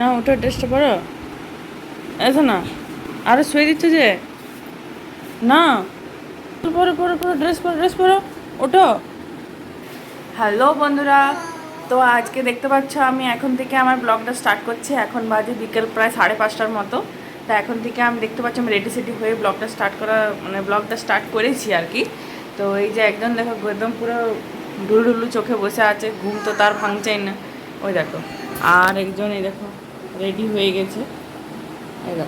না ওটা ড্রেসটা পরো এসো না আরে শুয়ে দিচ্ছে যে। না পরে পরে পরে ড্রেস পরো ড্রেস পরো ওটো হ্যালো বন্ধুরা, তো আজকে দেখতে পাচ্ছ আমি এখন থেকে আমার ব্লগটা স্টার্ট করছি। এখন বাজে বিকেল প্রায় সাড়ে পাঁচটার মতো। তা এখন থেকে আমি দেখতে পাচ্ছি আমি রেডি সেডি হয়ে ব্লগটা স্টার্ট করা মানে ব্লগটা স্টার্ট করেছি আর কি। তো এই যে একজন দেখো, একদম পুরো ঢুলঢুলু চোখে বসে আছে, ঘুম তো তার ভাঙছেই না। ওই দেখো, আর একজন এই দেখো রেডি হয়ে গেছে। দেখো।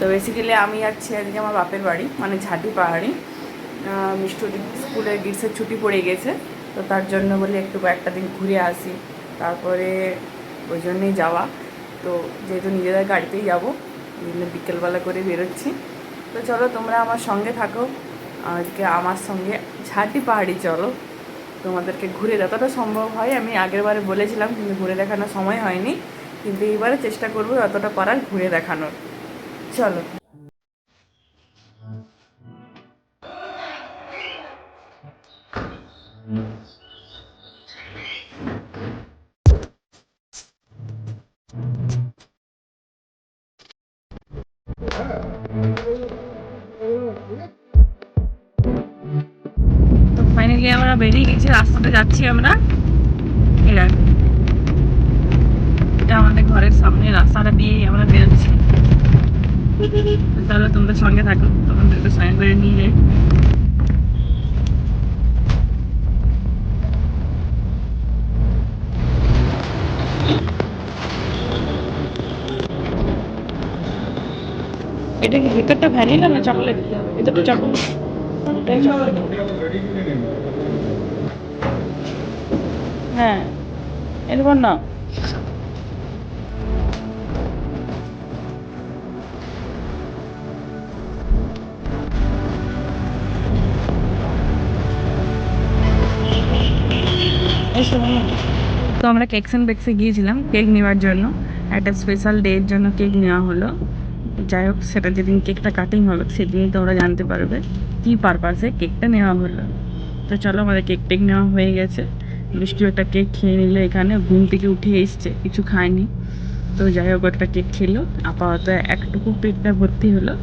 তো বেসিক্যালি আমি যাচ্ছি আজকে আমার বাপের বাড়ি মানে ঝাঁটি পাহাড়ি। আহ, মিষ্টুর স্কুলে গ্রীষ্মের ছুটি পড়ে গেছে তো তার জন্য বলে একটু কয়েকটা দিন ঘুরে আসি। তারপরে ওই জন্যই যাওয়া। তো যেহেতু নিজেদের গাড়িতেই যাব ওই জন্য বিকেলবেলা করে বেরোচ্ছি। তো চলো তোমরা আমার সঙ্গে থাকো। আজকে আমার সঙ্গে ঝাঁটি পাহাড়ি চলো। তোমাদেরকে ঘুরে যতটা সম্ভব হয়। আমি আগের বারে বলেছিলাম, কিন্তু ঘুরে দেখানোর সময় হয়নি। কিন্তু এইবারে চেষ্টা করব যতটা পারার ঘুরে দেখানোর। চলো। আমরা বেরিয়ে গেছি রাস্তাটা যাচ্ছি আমরা। এই এটা আমাদের ঘরের সামনে রাস্তাটা দিয়েই আমরা বেরোচ্ছি। তাহলে তোমাদের সঙ্গে থাকো তোমাদেরকে সঙ্গে করে নিয়ে যাই। এটা কি ভিতরটা ভ্যানিলা না চকলেট এটা তো চকলেট হ্যাঁ এরকম না। তো আমরা কেকস অ্যান্ড বেক্সে গিয়েছিলাম কেক নেওয়ার জন্য। একটা স্পেশাল ডের জন্য কেক নেওয়া হলো। যাই হোক, সেটা যেদিন কেকটা কাটিং হবে, সেদিনই তোমরা জানতে পারবে কী পারপাসে কেকটা নেওয়া হলো। তো চলো, আমাদের কেক টেক নেওয়া হয়ে গেছে। মিষ্টি একটা কেক খেয়ে নিল এখানে, ঘুম থেকে উঠে এসছে, কিছু খায়নি। তো যাই হোক, একটা কেক খেলো, আপাতত একটুকু পেটটা ভর্তি হলো।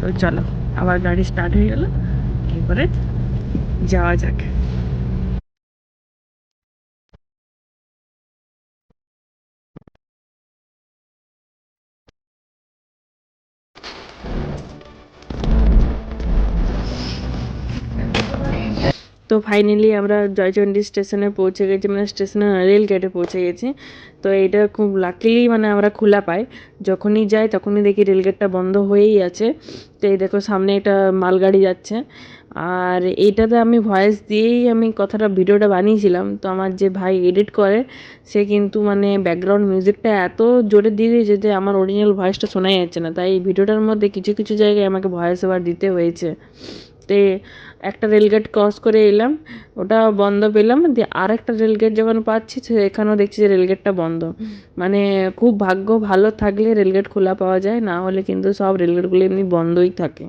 তো চলো, আবার গাড়ি স্টার্ট হয়ে গেলো, এরপরে যাওয়া যাক। তো ফাইনালি আমরা জয়চণ্ডী স্টেশনে পৌঁছে গেছি মানে স্টেশনে রেল গেটে পৌঁছে গেছি। তো এটা খুব লাকিলি মানে আমরা খোলা পাই। যখনই যাই তখনই দেখি রেল গেটটা বন্ধ হয়েই আছে। তো এই দেখো সামনে এটা মালগাড়ি যাচ্ছে। আর এইটাতে আমি ভয়েস দিয়েই আমি কথাটা, ভিডিওটা বানিয়েছিলাম। তো আমার যে ভাই এডিট করে, সে কিন্তু মানে ব্যাকগ্রাউন্ড মিউজিকটা এত জোরে দিয়ে দিয়েছে যে আমার অরিজিনাল ভয়েসটা শোনাই যাচ্ছে না। তাই এই ভিডিওটার মধ্যে কিছু কিছু জায়গায় আমাকে ভয়েস ওভার দিতে হয়েছে। তে একটা রেলগেট ক্রস করে এলাম, ওটা বন্ধ পেলাম, দিয়ে আর একটা রেলগেট যখন পাচ্ছি সেখানেও দেখছি যে রেলগেটটা বন্ধ। মানে খুব ভাগ্য ভালো থাকলে রেলগেট খোলা পাওয়া যায়, না হলে কিন্তু সব রেলগেটগুলো এমনি বন্ধই থাকে।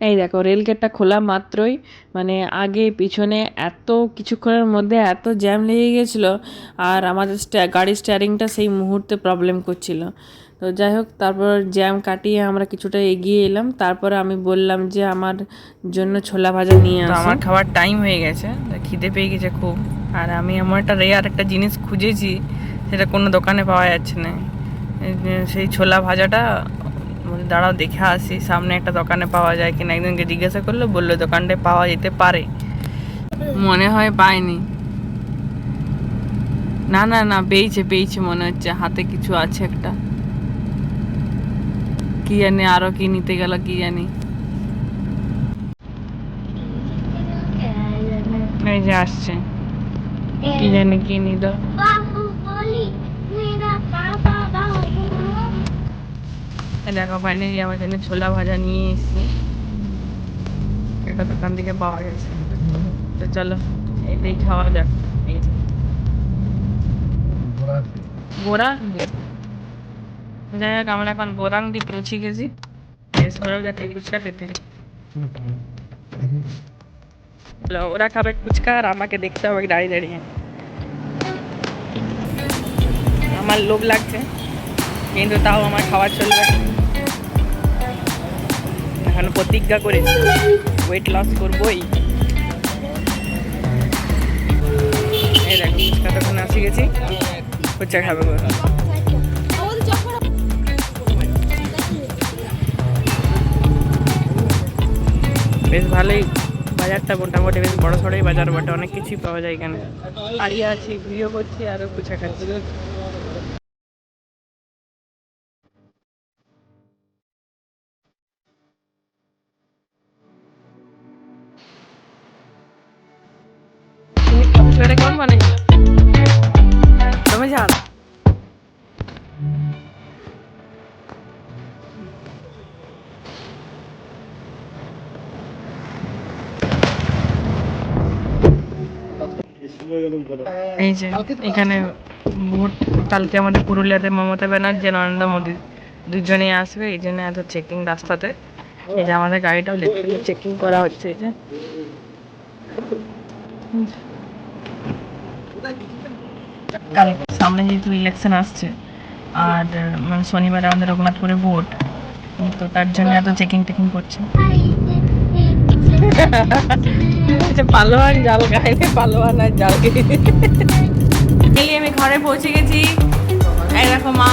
এই দেখো রেলগেটটা খোলা মাত্রই মানে আগে পিছনে এত কিছুক্ষণের মধ্যে এত জ্যাম লেগে গেছিল, আর আমাদের গাড়ির স্টিয়ারিংটা সেই মুহূর্তে প্রবলেম করছিল। তো যাই হোক তারপর জ্যাম কাটিয়ে আমরা কিছুটা এগিয়ে এলাম। তারপরে আমি বললাম যে আমার জন্য ছোলা ভাজা নিয়ে আসো। আমার খাওয়ার টাইম হয়ে গেছে। খিদে পেয়ে গেছে খুব। আর আমি এমন একটা রেয়ার একটা জিনিস খুঁজেছি সেটা কোনো দোকানে পাওয়া যাচ্ছে না। সেই ছোলা ভাজাটা দাঁড়াও দেখে আসি। সামনে একটা দোকানে পাওয়া যায় কিনা? একজনকে জিজ্ঞাসা করল বলল দোকানটায় পাওয়া যেতে পারে। মনে হয় পাইনি। না না না পেয়েছে পেয়েছে মনে হচ্ছে। হাতে কিছু আছে একটা। কি জানি আরও কি নিতে গেল কি জানি। এই যে আসছে। কি জানি কি নিল। দেখো ফাইনালি আমার জন্য ছোলা ভাজা নিয়ে এসেছি। এটা দোকান থেকে পাওয়া গেছে। তো চলো এটাই খাওয়া যাক। এই গোড়া যাই হোক আমরা এখন বোরাং দিয়ে পৌঁছে গেছি। ভালো যাতে ফুচকা পেতে ওরা খাবে ফুচকা আর আমাকে দেখতে হবে দাঁড়িয়ে দাঁড়িয়ে। আমার লোভ লাগছে, কিন্তু তাও আমার খাবার চলবে। এখন প্রতিজ্ঞা করে ওয়েট লস করবোই। এই দেখো, ফুচকা দোকানে আসি গেছি, ফুচকা খাবে বেশ ভালোই বাজারটা মোটামুটি বেশ বড় সড়োই বাজার বটে। অনেক কিছুই পাওয়া যায় এখানে। দাঁড়িয়ে আছি ভিডিও করছি আরও ফুচকা খাচ্ছি। ফুচকাটা কেমন এই যে এখানে ভোট কালকে আমাদের পুরুলিয়াতে মমতা ব্যানার্জি নরেন্দ্র মোদী দুজনেই আসবে এই জন্য এত চেকিং রাস্তাতে। এই যে আমাদের গাড়িটাও লিটারালি চেকিং করা হচ্ছে এই যে। সামনে যেহেতু ইলেকশন আসছে আর আহ, শনিবার আমাদের রঘুনাথপুরে ভোট তো তার জন্য এত চেকিং টেকিং করছে। আচ্ছা পালোয়ান জাল গাইলে পালোয়ান আর জাল এই আমি ঘরে পৌঁছে গেছি। এই দেখো মা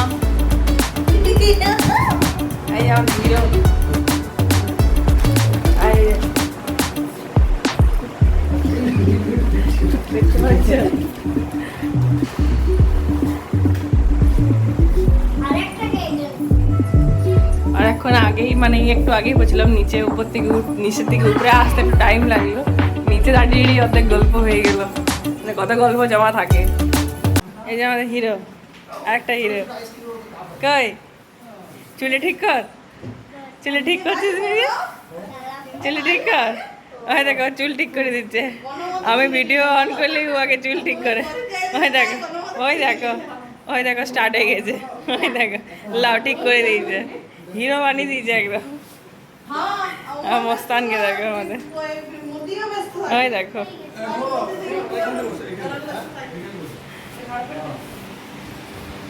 একটু আগেই বলছিলাম, নিচে উপর থেকে নিচের থেকে উপরে আসতে একটু টাইম লাগল। নিচে দাঁড়িয়ে অর্ধেক গল্প হয়ে গেল। মানে কত গল্প জমা থাকে। এই যে আমাদের হিরো আরেকটা হিরো কই? চুলে ঠিক কর। চুলে ঠিক করছিস চুলে ঠিক কর। ওই দেখো, চুল ঠিক করে দিচ্ছে। আমি ভিডিও অন করলেই ও আগে চুল ঠিক করে। ওই দেখো ওই দেখো ওই দেখো স্টার্ট হয়ে গেছে। ওই দেখো, লাউ ঠিক করে দিয়েছে। হিরো বানিয়ে দিয়েছে একদম। আমার মস্তানকে দেখো আমাদের। ওই দেখো।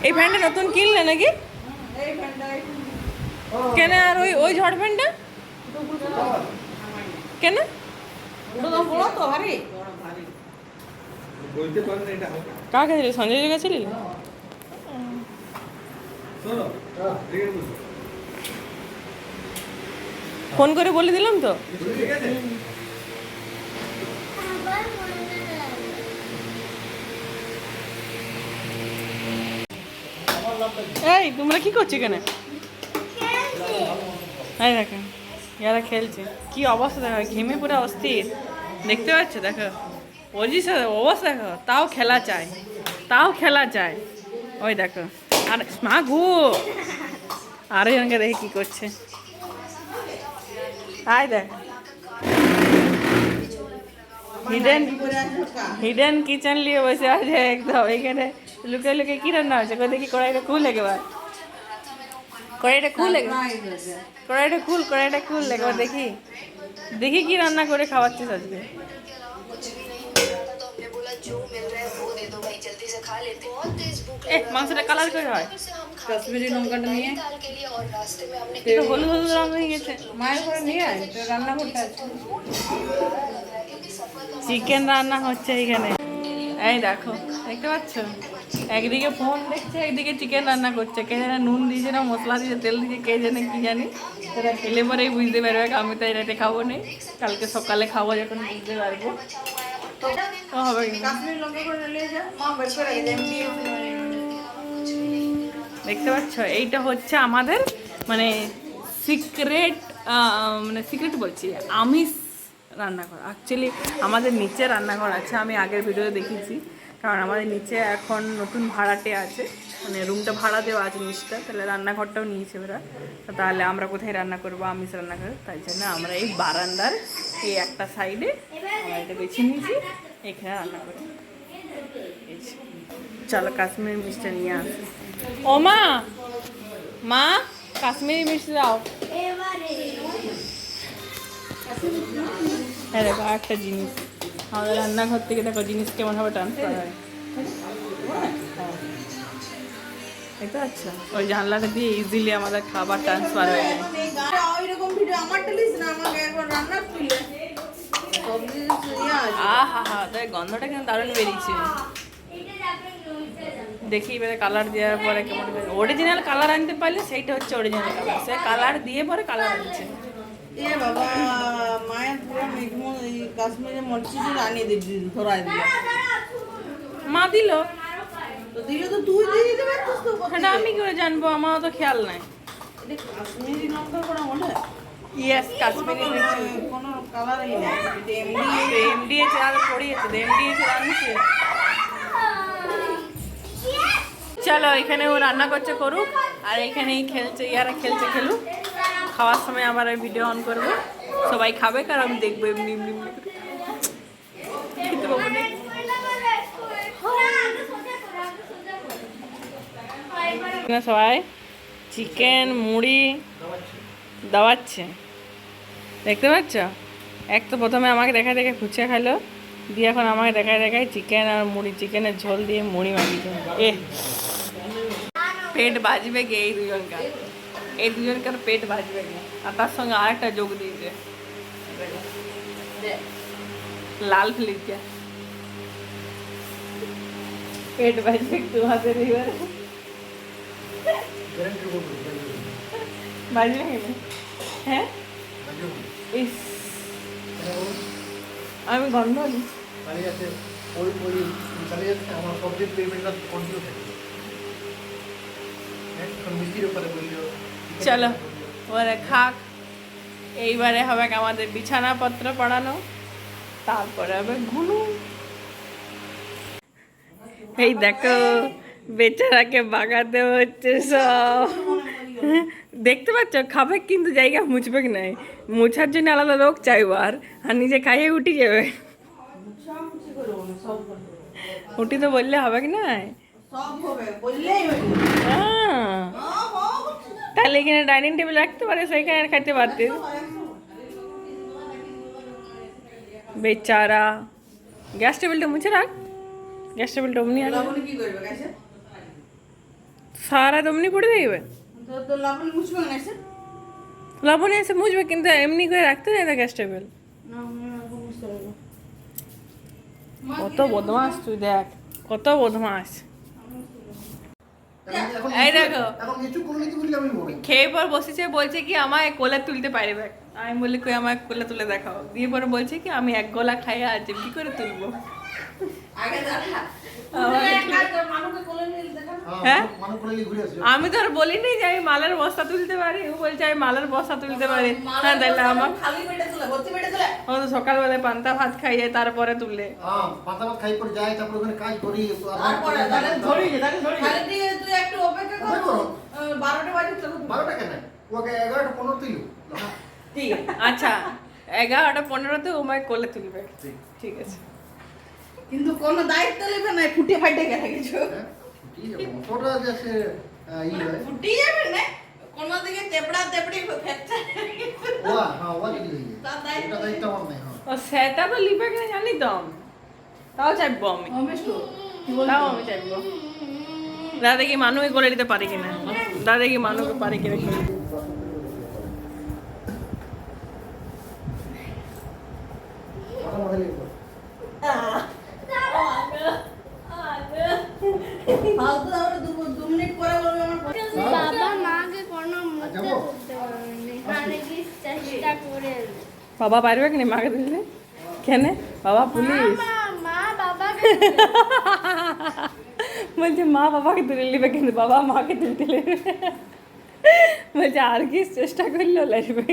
এই ফ্যানটা নতুন কিনলে নাকি? কেন আর ওই ওই ঝড় ফ্যানটা কেন? কাকে সঞ্জয় গেছিলি? ফোন করে বলে দিলাম তো? এই, তোমরা কি করছ এখানে? এই দেখো, ইয়ারা খেলছে। কি অবস্থা দেখো, ঘেমে পুরো অস্থির। দেখতে পাচ্ছ? দেখো পজিশন অবস্থা দেখো, তাও খেলা চায়। তাও খেলা চায়। ওই দেখো, আর মা ঘু আরেকজনকে দেখে কি করছে। আয় দেখ। হিডেন হিডেন কিচেন নিয়ে বসে আছে একদম। এখানে লুকে লুকে কি রান্না হচ্ছে কই দেখি কড়াইটা খুল একবার। কড়াইটা খুল কড়াইটা খুল কড়াইটা খুল একবার দেখি। দেখি কি রান্না করে খাওয়াচ্ছিস আজকে। এ মাংসটা কালার করে হয়। কাশ্মীরি লঙ্কাটা নিয়ে। একটু হলুদ হলুদ রং হয়ে গেছে। মায়ের ঘরে নিয়ে রান্না করতে চিকেন রান্না হচ্ছে এখানে। এই দেখো দেখতে পাচ্ছ? একদিকে ফোন দেখছে একদিকে চিকেন রান্না করছে। কে জানে নুন দিয়েছে না মশলা দিয়েছে তেল দিয়েছে কে জানে কি জানি। সেটা খেলে পরেই বুঝতে পারবে আমি তো এটা খাব নি। কালকে সকালে খাব যখন বুঝতে পারব। তো হবে। কাশ্মীরি লঙ্কা করে নিয়ে যা। মা বের করে দেখতে পাচ্ছ? এইটা হচ্ছে আমাদের মানে সিক্রেট মানে সিক্রেট বলছি, আমিষ রান্নাঘর। অ্যাকচুয়ালি আমাদের নিচে রান্নাঘর আছে, আমি আগের ভিডিওতে দেখেছি কারণ আমাদের নিচে এখন নতুন ভাড়াটে আছে। মানে রুমটা ভাড়া দেওয়া আছে নিচটা তাহলে রান্নাঘরটাও নিয়েছে ওরা। তাহলে আমরা কোথায় রান্না করব? আমিষ রান্না করব তাই জন্য আমরা এই বারান্দার এই একটা সাইডে আমরা এটা বেছে নিয়েছি। এখানে রান্না করি। চলো কাশ্মীর মিষ্টি নিয়ে আসি। ও মা মা, কাশ্মীরি মিষ্টি দাও। হ্যাঁ দেখো একটা জিনিস। আমাদের রান্নাঘর থেকে দেখো, জিনিস কেমন হবে ট্রান্সফার হয়। এটা আচ্ছা। ওই জানলাটা দিয়ে ইজিলি আমাদের খাবার ট্রান্সফার হয়ে যায়। ওইরকম ভিডিও আহা হা গন্ধটা কিন্তু দারুণ বেরিয়েছে। দেখি এবারে কালার দেওয়ার পরে কেমন অরিজিনাল কালার আনতে পারলে সেইটা হচ্ছে অরিজিনাল কালার সে কালার দিয়ে পরে কালার আনছে। এ বাবা মায়ের পুরো মেঘমো এই কাশ্মীরে মরচিটি রানিয়ে দিবি ধরাই দিল। মা দিল? তো দিলে তো তুই দিয়ে দিতে পারতিস তো সেটা আমি করে জানব? আমারও তো খেয়াল নাই। কাশ্মীরি লঙ্কা করা বলে ইয়েস কাশ্মীরি কোনো কালারই নেই। এমনি এমডিএ চাল পড়িয়েছে এমডিএ চাল আনছে চলো এখানে ও রান্না করছে করুক, আর এখানেই খেলছে, ইয়ারা খেলছে খেলুক। খাওয়ার সময় আবার ভিডিও অন করব। সবাই খাবে, কারণ আমি দেখব এমনি এমনি। সবাই চিকেন, মুড়ি দাওয়াচ্ছে। দেখতে পাচ্ছ? এক তো প্রথমে আমাকে দেখা দেখে ফুচকা খেলো দিয়ে এখন আমাকে দেখায় দেখায় চিকেন আর মুড়ি, চিকেনের ঝোল দিয়ে মুড়ি মাখিয়েছে এ পেট বাজবে গে এই দুজনকার এই দুজনকার পেট বাজবে গে আর তার সঙ্গে আরেকটা যোগ দিয়েছে লাল ফিলিপটা পেট বাজবে একটু হাতের এবারে বাজবে কেন হ্যাঁ ইস আমি গন্ধ নিই চালিয়ে যাচ্ছে ওই ওই চালিয়ে যাচ্ছে আমার সবজির পেমেন্টটা কন্টিনিউ থাকে চলো ওরে খাক। এইবারে হবে আমাদের বিছানাপত্র পড়ানো? তারপরে হবে ঘুনু এই দেখো বেচারাকে বাগাতে হচ্ছে সব। দেখতে পাচ্ছ খাবে কিন্তু জায়গা মুছবে কি নাই। মুছার জন্য আলাদা লোক চাইব আর আর নিজে খাইয়ে উঠি যাবে। উঠি তো বললে হবে কি নাই? সব হবে বললেই হয়ে হ্যাঁ তাহলে এখানে ডাইনিং টেবিল রাখতে পারে সেইখানে আর খাইতে পারতিস বেচারা। গ্যাস টেবিলটা মুছে রাখ। গ্যাস টেবিলটা অমনি গেছে? সারা অমনি পড়ে দেখবে লবণে এসে মুছবে কিন্তু এমনি করে রাখতে যায় না গ্যাস টেবিল। কত বদমাস তুই দেখ কত বদমাস এই দেখো। খেয়ে পর বসেছে বলছে কি আমায় কোলা তুলতে পারবে। আমি বলি কই আমায় কোলা তুলে দেখাও। দিয়ে পরে বলছে কি আমি এক গোলা খাইয়ে আছি কি করে তুলবো? আগে দেখা হ্যাঁ? হ্যাঁ আমি তো আর বলিনি যে আমি মালের বস্তা তুলতে পারি। ও বলছে আমি মালের বস্তা তুলতে পারি। হ্যাঁ তাহলে আমার খালি পেটে তুলে ভর্তি পেটে তুলে। ও তো সকালবেলায় পান্তা ভাত খাইয়ে তারপরে তুলে। হ্যাঁ ভাত খাই পরে যাই তারপর ওখানে কাজ করি তুই একটু অপেক্ষা কর। বাজে কেন? ওকে তুই ঠিক আচ্ছা এগারোটা পনেরোতে ও মায় কোলে তুলবে। ঠিক আছে। কিন্তু কোনো দায়িত্ব নেবে না ফুটে ফাটে গেলে কিছু। অতটা ই ফুটি যাবে না কোনো দিকে তেপড়া তেপড়ি ফেকছে ও হ্যাঁ ও যদি তার দায়িত্ব দায়িত্ব আমার নাই হ্যাঁ। ও সেটা তো লিবে কিনা জানি তো আমি। তাও চাইব আমি। তাও আমি চাইব। দাদা দেখি মানুষকে করে দিতে পারি কিনা? দাদা দেখি মানুষকে পারি কিনা? করে দিতে। মাথা মাথা লেগে পড়ে। ফালতু আবার দু দু মিনিট পরে বলবে আমার। বাবা মাকে কোনো? তুলতে পারেনি কারণ কি চেষ্টা করে বাবা পারবে কিনা মাকে দিলে কেন? বাবা পুলিশ মা মা বাবাকে বলছে মা বাবাকে তুলে নিবে কিন্তু বাবা মাকে তুলতে নেবে। বলছে আর কি চেষ্টা করলেও লাগবে?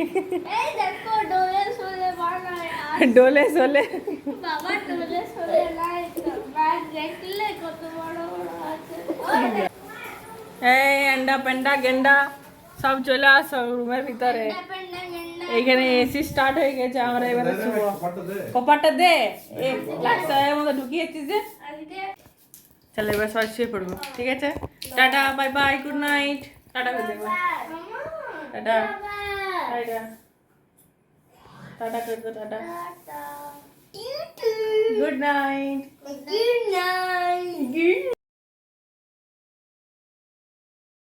ডোলে সোলে বাবা ডোলে সোলে দেখলে কত বড় বড় এই এন্ডা পেন্ডা গেন্ডা সব চলে আসো রুমের ভিতরে। এইখানে এসি স্টার্ট হয়ে গেছে আমরা এবারে শুভ কপারটা দে। লাক্সারের মধ্যে ঢুকিয়েছিস যে। চলো এবার সবাই শুয়ে পড়ব ঠিক আছে? Tata bye bye good night. Tata করে দেবো টাটা। টাটা। টাটা করে দো টাটা। Good night. Good